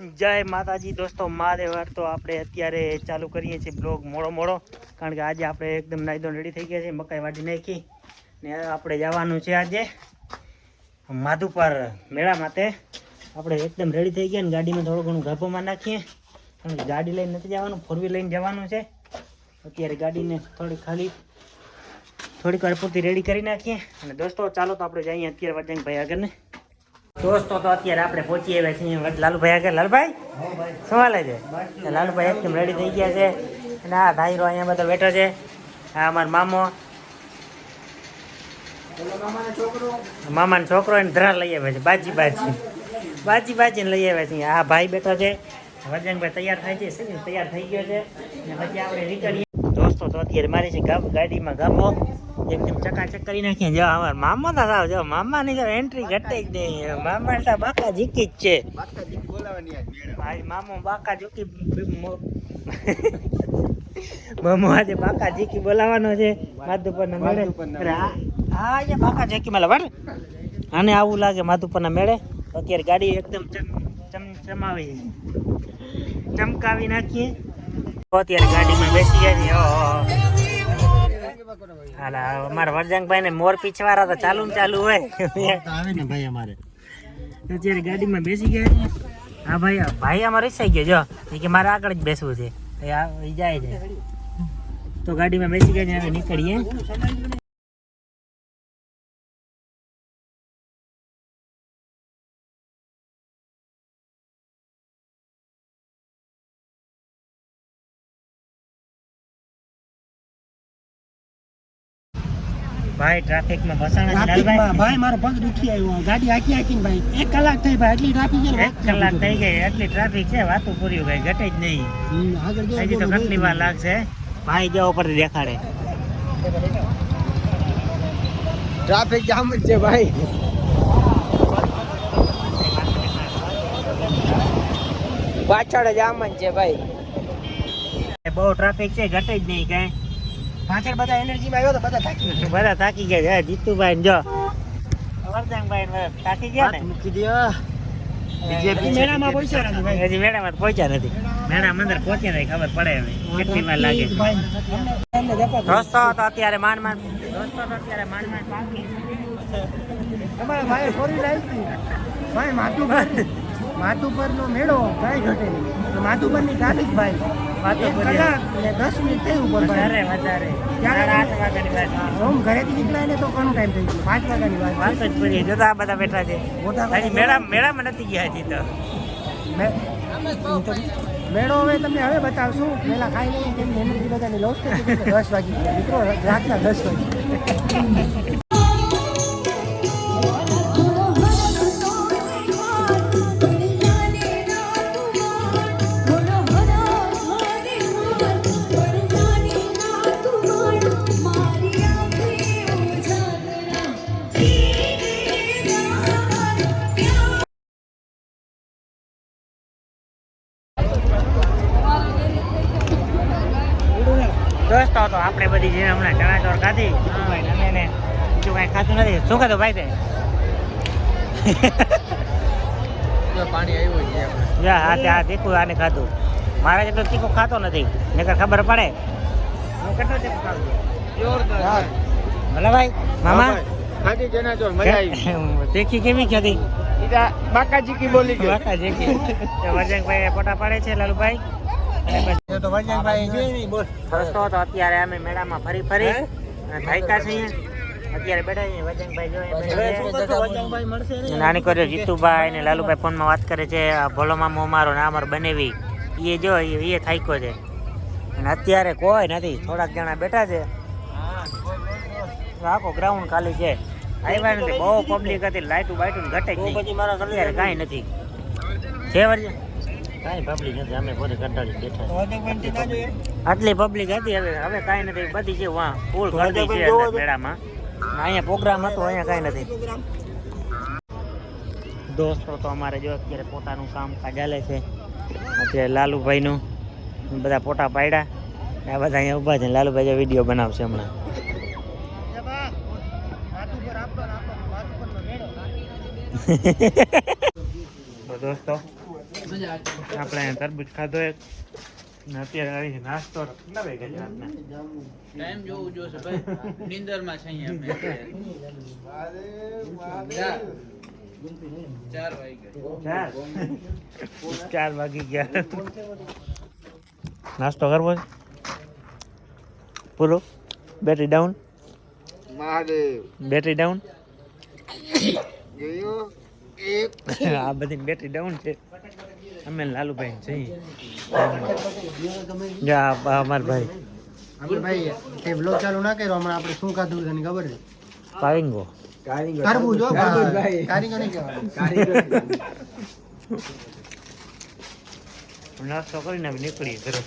જય માતાજી દોસ્તો મહાદેવર તો આપણે અત્યારે ચાલુ કરીએ છીએ બ્લોગ મોડો મોડો, કારણ કે આજે આપણે એકદમ નાઈ રેડી થઈ ગયા છે મકાઈ વાટી નાખી ને આપણે જવાનું છે આજે માધુપર મેળા માટે. આપણે એકદમ રેડી થઈ ગયા ને ગાડીમાં થોડું ઘણું ગાભોમાં નાખીએ, કારણ કે ગાડી લઈને નથી જવાનું ફોર વ્હીલ લઈને જવાનું છે. અત્યારે ગાડીને થોડી ખાલી, થોડીક વાર પૂરતી રેડી કરી નાખીએ. અને દોસ્તો, ચાલો તો આપણે જઈએ અત્યારે વજનભાઈ ભાઈ ને દોસ્તો તો અત્યારે આપણે પહોંચી આવ્યા છીએ લાલુભાઈ આગળ. લાલભાઈ શું હાલે છે લાલુભાઈ એકદમ રેડી થઈ ગયા છે. અને આ ભાઈરો અહીંયા બધા બેઠો છે. આ અમારો મામો. મામાનો છોકરો એને ધરા લઈ આવ્યા છે. બાજી બાજી. બાજી બાજીને લઈ આવ્યા છે. આ ભાઈ બેઠો છે. વજનભાઈ તૈયાર થાય છે. તૈયાર થઈ ગયો છે. અને પછી આપણે નીકળીએ દોસ્તો તો અત્યારે મારી છે ગાડીમાં ગામો. એકદમ ચકાચક કરી નાખીએ જો અમાર મામા તો સાવ જો મામાની ની એન્ટ્રી ઘટે જ નહીં. મામા તો બાકા જીકી જ છે. ભાઈ મામો બાકા જોકી મામો આજે બાકા જીકી બોલાવાનો છે. માધુપરના મેળે. હા અહીંયા બાકા જીકી મેળે વળ. આને આવું લાગે માધુપરના મેળે. અત્યારે ગાડી એકદમ ચમ ચમ ચમાવી ચમકાવી નાખીએ. અત્યારે ગાડીમાં બેસી ઓહો. હાલા અમારા વરજંગભાઈ ને મોર પીછવાળા તો ચાલુ ને ચાલુ હોય. આવે ને ભાઈ અમારે. અત્યારે ગાડીમાં બેસી ગયા છે. હા ભાઈ ભાઈ અમારે રિસાઈ ગયો. જો એ કે મારે આગળ જ બેસવું છે. એ જાય છે. તો ગાડીમાં બેસી ગયા છે નીકળીએ. ભાઈ ટ્રાફિકમાં ફસાણા છે. ટ્રાફિકમાં ભાઈ મારો પગ દુખી આવ્યો. ગાડી આખી આખીને ભાઈ એક કલાક થઈ ભાઈ એટલી ટ્રાફિક છે એક કલાક થઈ ગઈ એટલી ટ્રાફિક છે વાતું પૂરી કઈ ઘટે જ નહીં. આગળ હજી તો કેટલી વાર લાગશે. ભાઈ જો ઉપરથી દેખાડે. ટ્રાફિક જામ જ છે ભાઈ. પાછળ જામ જ છે ભાઈ. બહુ ટ્રાફિક છે ઘટે જ નહીં કઈ. પાછળ બધા એનર્જીમાં આવ્યો તો બધા થાકી ગયા. બધા થાકી ગયા છે. જીતુભાઈ ને જો. વરદાનભાઈ ને થાકી ગયા ને? મૂકી દ્યો. હજી મેળામાં પહોંચ્યા નથી ભાઈ. હજી મેળામાં પહોંચ્યા નથી. મેળામાં અંદર પહોંચ્યા નહીં ખબર પડે હવે. કેટલી વાર લાગે ભાઈ, એમને જપા કરો. દોસ્તો તો અત્યારે માન માન. તો અત્યારે તમારા ભાઈ wheel આવી ભાઈ નો મેળો કાંઈ ઘટે નહીં. તો માધુપરની ટ્રાફિક ભાઈ. દસ મિનિટ થઈ ઉપર વધારે વધારે? આઠ વાગ્યાની વાત. ઓમ ઘરેથી નીકળાય ને તો ઘણો ટાઈમ થઈ ગયો. પાંચ વાગ્યાની વાત વાત જ પૂરી જોતા આ બધા બેઠા છે. મોટા મેળા મેળામાં નથી ગયા હજી તો. મેળો હવે તમને હવે બતાવશું. પેલા ખાઈ લઈએ કેમ બધાની લોસ દસ વાગી ગયા મિત્રો રાતના દસ વાગે બધી જે હમણાં ચણા ચોર ખાધી અમે ને બીજું કાંઈ ખાતું નથી. શું ખાધું ભાઈ તે? પાણી આવ્યું છે હા તે આ તીખું આને ખાધું. મારે જેટલું તીખું ખાતો નથી નકર ખબર પડે. હું કેટલું તીખું છું? ભલે ભાઈ મામા? ખાધી જેના ચોર મજા આવી તીખી કેવી ખાધી? બાકાજી કી બોલી વાકા જેકી તો વજનભાઈ ફોટા પાડે છે લાલુભાઈ? તો વજનભાઈ જોઈ નહીં બોલ દોસ્તો તો અત્યારે અમે મેળામાં ફરી ફરી અને થાક્યા છીએ નાની કર્યો જીતુભાઈ ને લાલુભાઈ ફોનમાં વાત કરે છે ભોલો મામો અમારો ને અમારો બનેવી એ જો એ થાયકો છે અને અત્યારે કોઈ નથી. થોડાક જણા બેઠા છે આખો ગ્રાઉન્ડ ખાલી છે આવ્યા નથી બહુ પબ્લિક હતી લાઈટું બાઈટું ઘટે જ નહીં કાંઈ નથી છે વર્જે. કાંઈ પબ્લિક નથી અમે પોતે કંટાળી બેઠા આટલી પબ્લિક હતી હવે હવે કાંઈ નથી બધી છે વાં ફૂલ ગરદી છે મેળામાં. અહીંયા પ્રોગ્રામ હતો અહીંયા કાંઈ નથી. દોસ્તો તો અમારે જો અત્યારે પોતાનું કામ ચાલે છે. અત્યારે લાલુભાઈનું બધા ફોટા પાડ્યા. આ બધા અહીંયા ઊભા છે લાલુભાઈ જો વીડિયો બનાવશે હમણાં. દોસ્તો આપણે તરબૂચ ખાધો એક. અત્યારે આવી નાસ્તો. કેટલા વાગે ગયા ટાઈમ જોવું જોશે ભાઈ. નીંદરમાં છે અહીંયા ચાર. વાગી. ગયા. નાસ્તો કરવો છે? પૂરો બેટરી ડાઉન બેટરી ડાઉન આ બધી બેટરી ડાઉન છે. અમે લાલુભાઈ જઈએ જા અમાર ભાઈ. આપણે ભાઈ તે બ્લોગ ચાલુ ના કર્યો? હમણાં આપણે શું ખાધું તને ખબર છે? પાવિંગો કરવું જો કારિંગો નહીં કહેવાય. નાસ્તો કરીને નીકળી નીકળીએ ઘરે.